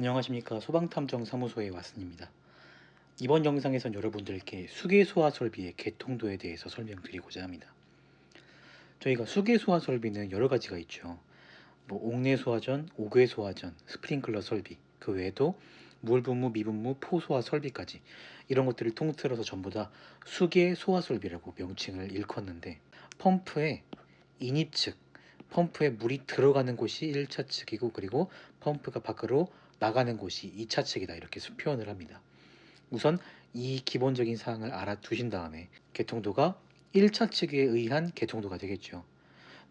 안녕하십니까 소방탐정사무소의 왓슨입니다. 이번 영상에선 여러분들께 수계소화 설비의 개통도에 대해서 설명드리고자 합니다. 저희가 수계소화 설비는 여러 가지가 있죠. 뭐 옥내소화전, 옥외소화전, 스프링클러 설비, 그 외에도 물분무, 미분무, 포소화 설비까지 이런 것들을 통틀어서 전부 다 수계소화 설비라고 명칭을 일컫는데 펌프의 인입 측, 펌프에 물이 들어가는 곳이 1차 측이고 그리고 펌프가 밖으로 나가는 곳이 2차 측이다 이렇게 표현을 합니다. 우선 이 기본적인 사항을 알아두신 다음에 개통도가 1차 측에 의한 개통도가 되겠죠.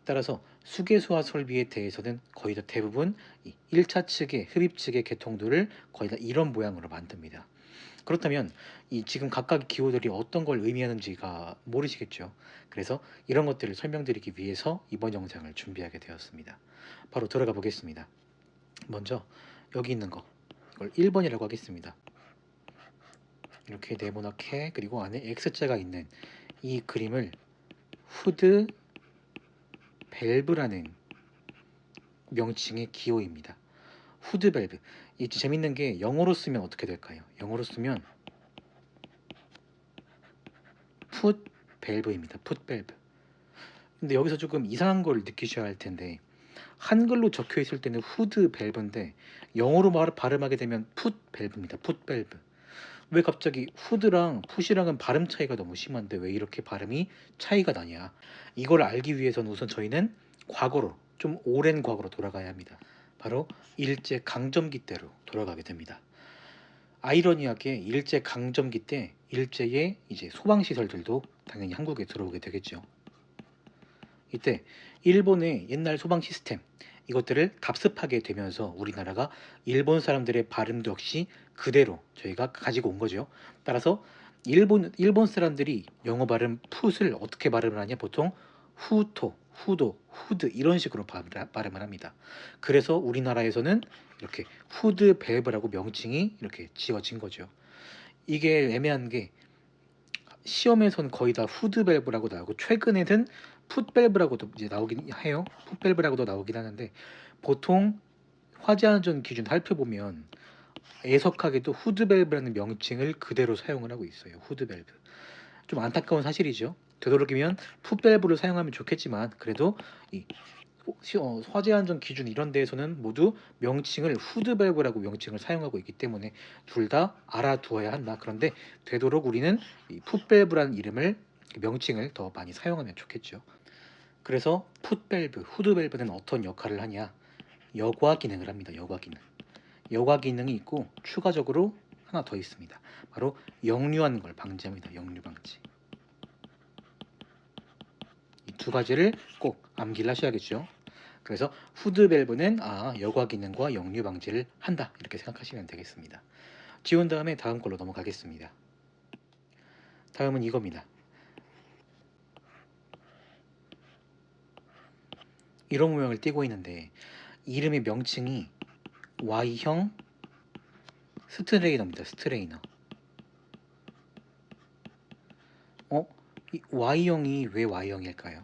따라서 수계소화 설비에 대해서는 거의 다 대부분 1차 측의 흡입 측의 개통도를 거의 다 이런 모양으로 만듭니다. 그렇다면 이 지금 각각 기호들이 어떤 걸 의미하는지가 모르시겠죠. 그래서 이런 것들을 설명드리기 위해서 이번 영상을 준비하게 되었습니다. 바로 들어가 보겠습니다. 먼저 여기 있는 거 이걸 1번이라고 하겠습니다. 이렇게 네모나게 그리고 안에 X자가 있는 이 그림을 후드 밸브라는 명칭의 기호입니다. 후드 밸브. 이 재밌는 게 영어로 쓰면 어떻게 될까요? 영어로 쓰면 풋 밸브입니다. 풋 밸브. 근데 여기서 조금 이상한 걸 느끼셔야 할 텐데 한글로 적혀 있을 때는 후드 밸브인데 영어로 말 발음하게 되면 풋 밸브입니다. 풋 밸브. 왜 갑자기 후드랑 풋이랑은 발음 차이가 너무 심한데 왜 이렇게 발음이 차이가 나냐? 이걸 알기 위해서는 우선 저희는 과거로 좀 오랜 과거로 돌아가야 합니다. 바로 일제 강점기 때로 돌아가게 됩니다. 아이러니하게 일제 강점기 때 일제의 이제 소방 시설들도 당연히 한국에 들어오게 되겠죠. 이때 일본의 옛날 소방 시스템 이것들을 답습하게 되면서 우리나라가 일본 사람들의 발음도 역시 그대로 저희가 가지고 온 거죠. 따라서 일본 일본 사람들이 영어 발음 풋을 어떻게 발음을 하냐 보통 후토, 후도, 후드 이런 식으로 발음을 합니다. 그래서 우리나라에서는 이렇게 후드 밸브라고 명칭이 이렇게 지어진 거죠. 이게 애매한 게 시험에선 거의 다 후드 밸브라고 나오고 최근에는 풋밸브라고도 이제 나오긴 해요. 풋밸브라고도 나오긴 하는데 보통 화재 안전 기준 살펴보면 애석하게도 후드밸브라는 명칭을 그대로 사용을 하고 있어요. 후드밸브. 좀 안타까운 사실이죠. 되도록이면 풋밸브를 사용하면 좋겠지만 그래도 이 어, 화재 안전 기준 이런 데에서는 모두 명칭을 후드밸브라고 명칭을 사용하고 있기 때문에 둘 다 알아두어야 한다. 그런데 되도록 우리는 이 풋밸브라는 이름을 명칭을 더 많이 사용하면 좋겠죠. 그래서 풋밸브, 후드밸브는 어떤 역할을 하냐? 여과 기능을 합니다. 여과 기능. 여과 기능이 있고 추가적으로 하나 더 있습니다. 바로 역류하는 걸 방지합니다. 역류 방지. 이 두 가지를 꼭 암기를 하셔야겠죠. 그래서 후드 밸브는 아 여과 기능과 역류 방지를 한다 이렇게 생각하시면 되겠습니다. 지운 다음에 다음 걸로 넘어가겠습니다. 다음은 이겁니다. 이런 모양을 띠고 있는데 이름의 명칭이 Y형 스트레이너입니다. 스트레이너. 어? 이 Y형이 왜 Y형일까요?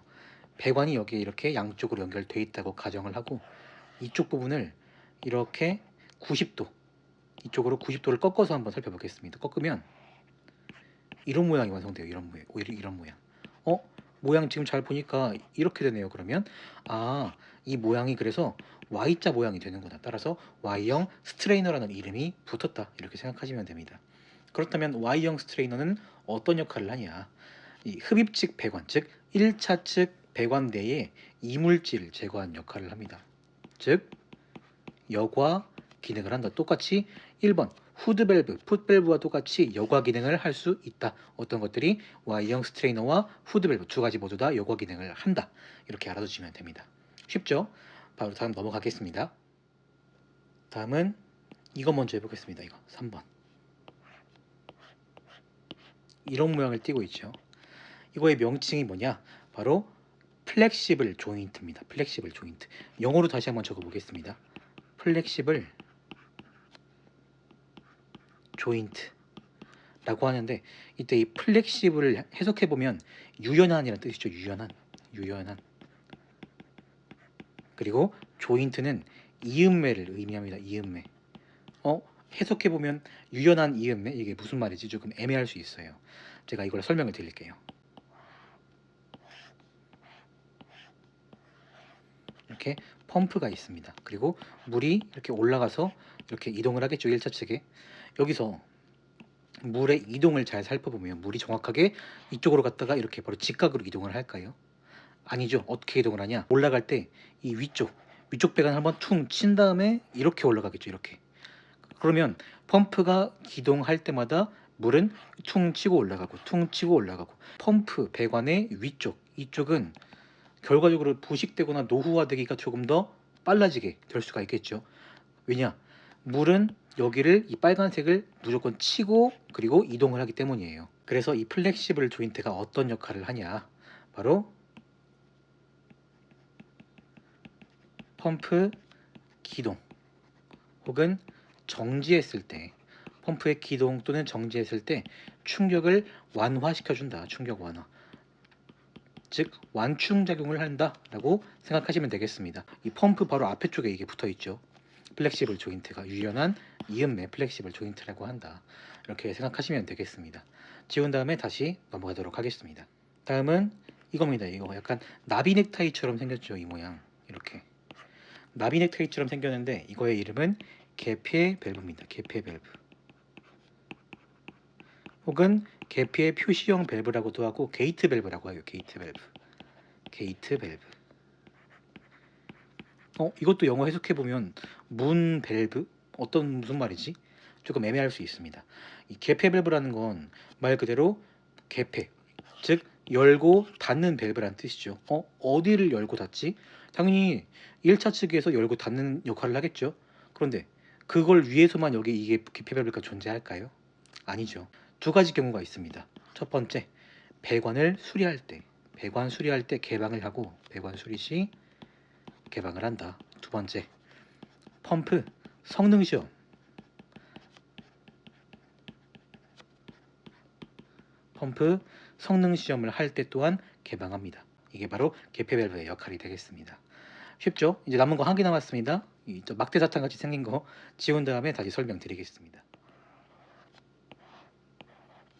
배관이 여기에 이렇게 양쪽으로 연결되어 있다고 가정을 하고 이쪽 부분을 이렇게 90도 이쪽으로 90도를 꺾어서 한번 살펴보겠습니다. 꺾으면 이런 모양이 완성돼요. 이런 모양. 이런 모양. 어? 모양 지금 잘 보니까 이렇게 되네요. 그러면 아, 이 모양이 그래서 Y자 모양이 되는구나. 따라서 Y형 스트레이너라는 이름이 붙었다. 이렇게 생각하시면 됩니다. 그렇다면 Y형 스트레이너는 어떤 역할을 하냐? 이 흡입 측 배관, 즉 1차 측 배관 내에 이물질 제거한 역할을 합니다. 즉 여과 기능을 한다. 똑같이 1번 후드밸브, 풋밸브와 똑같이 여과 기능을 할 수 있다. 어떤 것들이 Y형 스트레이너와 후드밸브 두 가지 모두 다 여과 기능을 한다. 이렇게 알아두시면 됩니다. 쉽죠? 바로 다음 넘어가겠습니다. 다음은 이거 먼저 해보겠습니다. 이거 3번. 이런 모양을 띠고 있죠. 이거의 명칭이 뭐냐? 바로 플렉시블 조인트입니다. 플렉시블 조인트. 영어로 다시 한번 적어보겠습니다. 플렉시블 조인트라고 하는데 이때 이 플렉시블을 해석해 보면 유연한이라는 뜻이죠. 유연한, 유연한. 그리고 조인트는 이음매를 의미합니다. 이음매. 어 해석해 보면 유연한 이음매 이게 무슨 말이지 조금 애매할 수 있어요. 제가 이걸 설명을 드릴게요. 이렇게 펌프가 있습니다. 그리고 물이 이렇게 올라가서 이렇게 이동을 하겠죠. 1차 측에. 여기서 물의 이동을 잘 살펴보면 물이 정확하게 이쪽으로 갔다가 이렇게 바로 직각으로 이동을 할까요? 아니죠. 어떻게 이동을 하냐? 올라갈 때 이 위쪽 위쪽 배관 한번 퉁 친 다음에 이렇게 올라가겠죠. 이렇게. 그러면 펌프가 기동할 때마다 물은 퉁 치고 올라가고 퉁 치고 올라가고 펌프 배관의 위쪽 이쪽은 결과적으로 부식되거나 노후화되기가 조금 더 빨라지게 될 수가 있겠죠. 왜냐? 물은 여기를 이 빨간색을 무조건 치고 그리고 이동을 하기 때문이에요. 그래서 이 플렉시블 조인트가 어떤 역할을 하냐? 바로 펌프 기동 혹은 정지했을 때 펌프의 기동 또는 정지했을 때 충격을 완화시켜 준다. 충격 완화. 즉 완충 작용을 한다 라고 생각하시면 되겠습니다. 이 펌프 바로 앞에 쪽에 이게 붙어 있죠. 플렉시블 조인트가 유연한 이음매 플렉시블 조인트라고 한다. 이렇게 생각하시면 되겠습니다. 지운 다음에 다시 넘어가도록 하겠습니다. 다음은 이겁니다. 이거 약간 나비 넥타이처럼 생겼죠. 이 모양 이렇게 나비 넥타이처럼 생겼는데 이거의 이름은 개폐 밸브입니다. 개폐 밸브 혹은 개폐 표시형 밸브라고도 하고 게이트 밸브라고 해요. 게이트 밸브 게이트 밸브 어 이것도 영어 해석해 보면 문 밸브 어떤 무슨 말이지? 조금 애매할 수 있습니다. 이 개폐 밸브라는 건 말 그대로 개폐 즉 열고 닫는 밸브란 뜻이죠. 어 어디를 열고 닫지? 당연히 1차 측에서 열고 닫는 역할을 하겠죠. 그런데 그걸 위해서만 여기 이게 개폐 밸브가 존재할까요? 아니죠. 두 가지 경우가 있습니다. 첫 번째, 배관을 수리할 때, 배관 수리할 때 개방을 하고 배관 수리 시 개방을 한다. 두 번째, 펌프 성능 시험. 펌프 성능 시험을 할 때 또한 개방합니다. 이게 바로 개폐 밸브의 역할이 되겠습니다. 쉽죠? 이제 남은 거 한 개 남았습니다. 이저 막대 사탕 같이 생긴 거 지운 다음에 다시 설명드리겠습니다.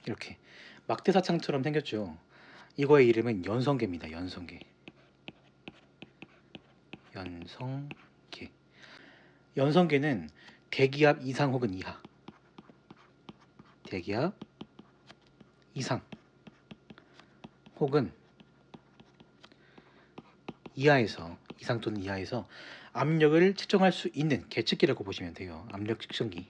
이렇게 막대 사탕처럼 생겼죠. 이거의 이름은 연성계입니다. 연성계. 연성계. 연성계는 대기압 이상 혹은 이하. 대기압 이상 혹은 이하에서 이상 또는 이하에서 압력을 측정할 수 있는 계측기라고 보시면 돼요. 압력 측정기.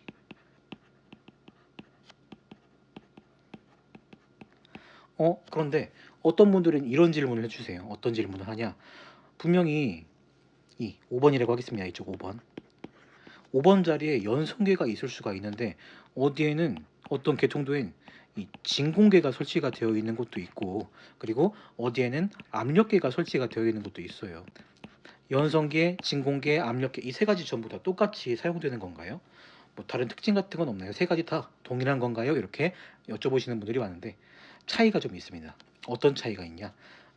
어 그런데 어떤 분들은 이런 질문을 해주세요. 어떤 질문을 하냐? 분명히 이 5번이라고 하겠습니다. 이쪽 5번. 5번 자리에 연성계가 있을 수가 있는데 어디에는 어떤 계통도엔 이 진공계가 설치가 되어 있는 곳도 있고 그리고 어디에는 압력계가 설치가 되어 있는 곳도 있어요. 연성계, 진공계, 압력계 이 세 가지 전부 다 똑같이 사용되는 건가요? 뭐 다른 특징 같은 건 없나요? 세 가지 다 동일한 건가요? 이렇게 여쭤보시는 분들이 많은데 차이가 좀 있습니다. 어떤 차이가 있냐?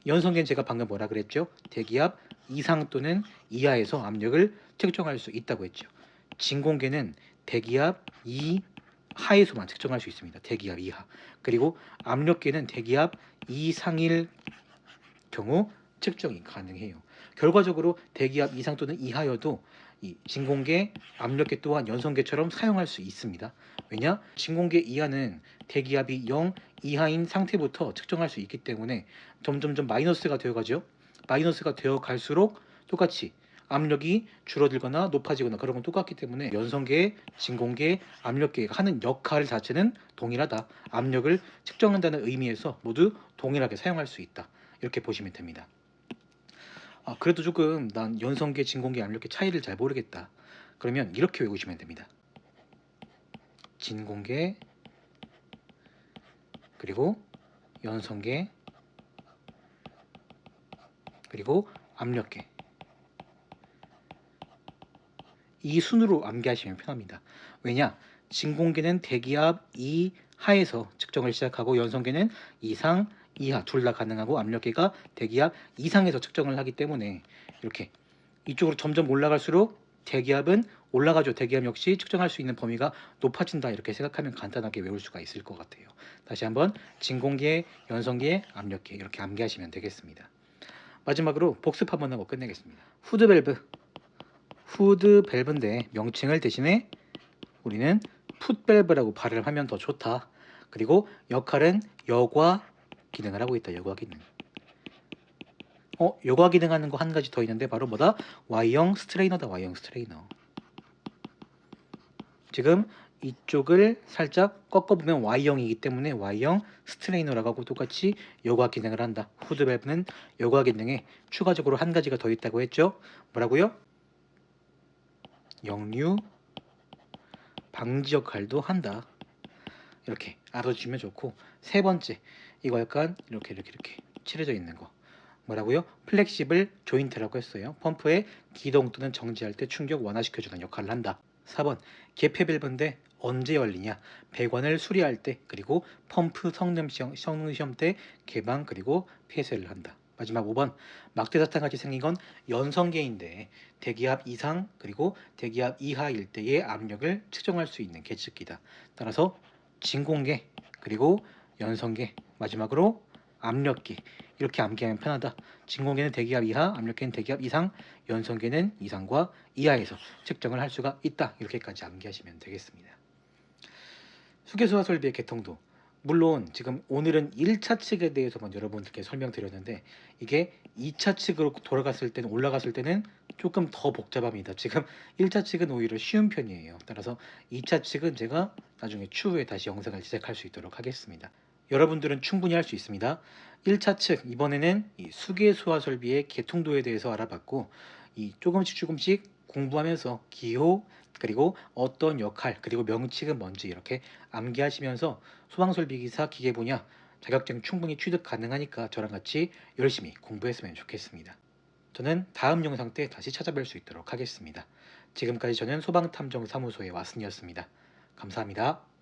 연성계는 제가 방금 뭐라 그랬죠? 대기압 이상 또는 이하에서 압력을 측정할 수 있다고 했죠. 진공계는 대기압 이하에서만 측정할 수 있습니다. 대기압 이하. 그리고 압력계는 대기압 이상일 경우 측정이 가능해요. 결과적으로 대기압 이상 또는 이하여도 이 진공계, 압력계 또한 연성계처럼 사용할 수 있습니다. 왜냐? 진공계 이하는 대기압이 0 이하인 상태부터 측정할 수 있기 때문에 점점점 마이너스가 되어가죠. 마이너스가 되어 갈수록 똑같이 압력이 줄어들거나 높아지거나 그런 건 똑같기 때문에 연성계, 진공계, 압력계가 하는 역할 자체는 동일하다. 압력을 측정한다는 의미에서 모두 동일하게 사용할 수 있다. 이렇게 보시면 됩니다. 아, 그래도 조금 난 연성계, 진공계, 압력계 차이를 잘 모르겠다. 그러면 이렇게 외우시면 됩니다. 진공계 그리고 연성계 그리고 압력계 이 순으로 암기하시면 편합니다. 왜냐? 진공계는 대기압 이하에서 측정을 시작하고 연성계는 이상, 이하 둘 다 가능하고 압력계가 대기압 이상에서 측정을 하기 때문에 이렇게 이쪽으로 점점 올라갈수록 대기압은 올라가죠. 대기압 역시 측정할 수 있는 범위가 높아진다 이렇게 생각하면 간단하게 외울 수가 있을 것 같아요. 다시 한번 진공기의 연성기의 압력계 이렇게 암기하시면 되겠습니다. 마지막으로 복습 한번 하고 끝내겠습니다. 후드 밸브 후드 밸브인데 명칭을 대신에 우리는 풋 밸브라고 발음을 하면 더 좋다. 그리고 역할은 여과 기능을 하고 있다. 여과 기능. 어, 여과 기능하는 거 한 가지 더 있는데 바로 뭐다? Y형 스트레이너다. Y형 스트레이너. 지금 이쪽을 살짝 꺾어보면 Y형이기 때문에 Y형 스트레이너라고 하고 똑같이 여과 기능을 한다. 후드 밸브는 여과 기능에 추가적으로 한 가지가 더 있다고 했죠. 뭐라고요? 역류 방지 역할도 한다. 이렇게 알아주시면 좋고 세 번째 이거 약간 이렇게 이렇게 이렇게 칠해져 있는 거 뭐라고요? 플렉시블 조인트라고 했어요. 펌프의 기동 또는 정지할 때 충격 완화시켜주는 역할을 한다. 4번 개폐 밸브인데 언제 열리냐? 배관을 수리할 때 그리고 펌프 성능 시험, 성능 시험 때 개방 그리고 폐쇄를 한다. 마지막 5번 막대사탕 같이 생긴 건 연성계인데 대기압 이상 그리고 대기압 이하일 때의 압력을 측정할 수 있는 계측기다. 따라서 진공계 그리고 연성계 마지막으로 압력계 이렇게 암기하면 편하다. 진공계는 대기압 이하, 압력계는 대기압 이상, 연성계는 이상과 이하에서 측정을 할 수가 있다. 이렇게까지 암기하시면 되겠습니다. 수계수화 설비의 개통도 물론 지금 오늘은 1차 측에 대해서만 여러분들께 설명드렸는데 이게 2차 측으로 돌아갔을 때는 올라갔을 때는 조금 더 복잡합니다. 지금 1차 측은 오히려 쉬운 편이에요. 따라서 2차 측은 제가 나중에 추후에 다시 영상을 제작할 수 있도록 하겠습니다. 여러분들은 충분히 할 수 있습니다. 1차 측 이번에는 이 수계 수화 설비의 개통도에 대해서 알아봤고 이 조금씩 조금씩 공부하면서 기호 그리고 어떤 역할 그리고 명칭은 뭔지 이렇게 암기하시면서 소방설비 기사 기계 분야 자격증 충분히 취득 가능하니까 저랑 같이 열심히 공부했으면 좋겠습니다. 저는 다음 영상 때 다시 찾아뵐 수 있도록 하겠습니다. 지금까지 저는 소방탐정사무소의 왓슨이었습니다. 감사합니다.